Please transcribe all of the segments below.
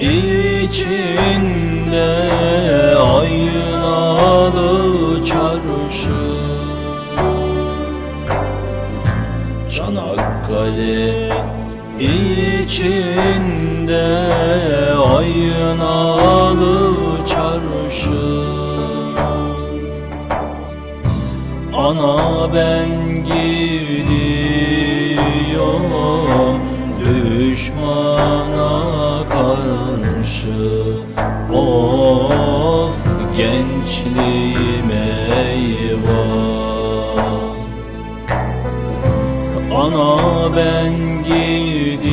içinde aynalı çarşı. Çanakkale içinde aynalı çarşı. Ana ben gidiyorum düşmana karşı Of gençliğim eyvah. Ana ben gidiyorum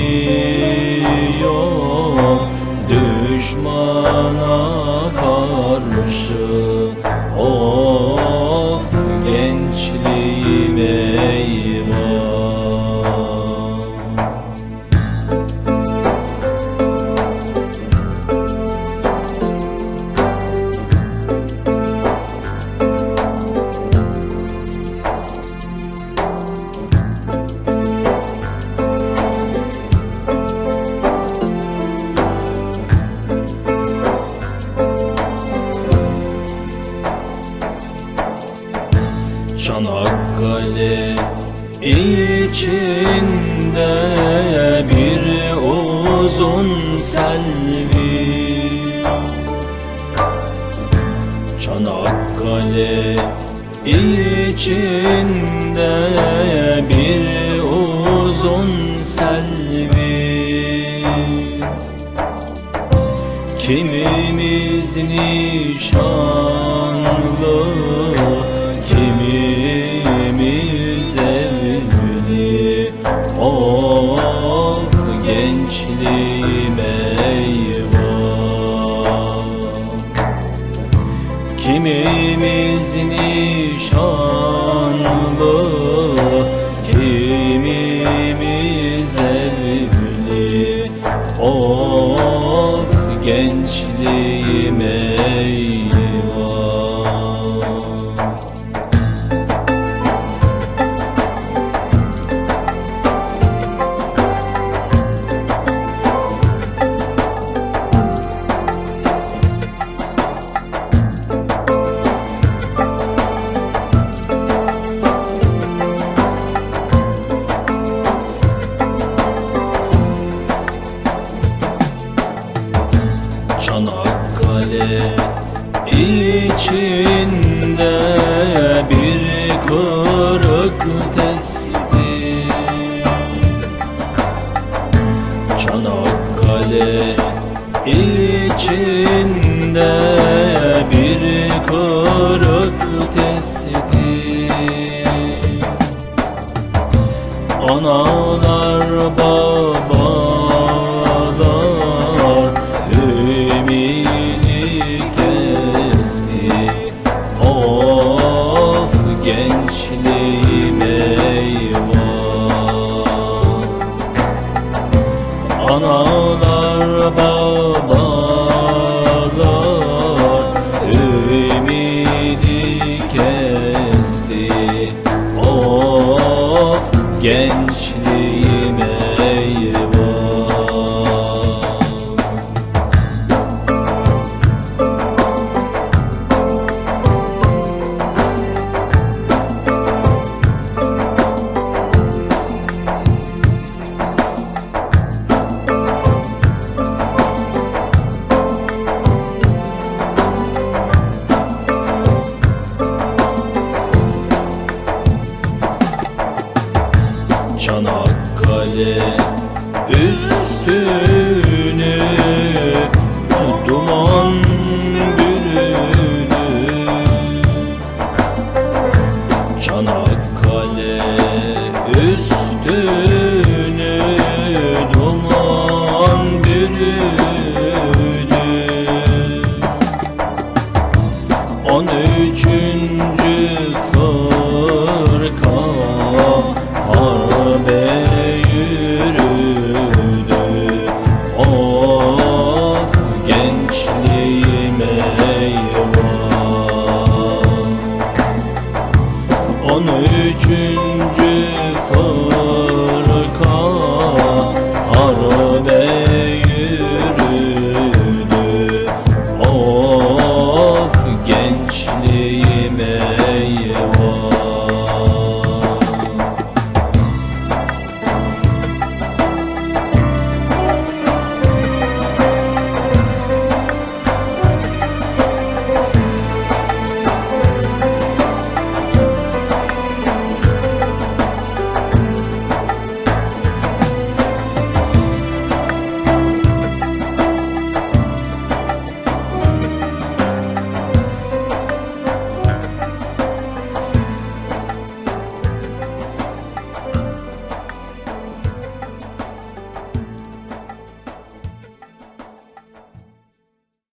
düşmana karşı Of Çanakkale içinde bir uzun selvi. Çanakkale içinde bir Kimimiz nişanlı Kimimiz evli Of gençliğim eyvah analar babalar ümidi kesti. Of gençliğim eyvah. Analar babalar ümidi kesti. Of gençlik üstünü Duman bürünü Çanakkale üstünü You.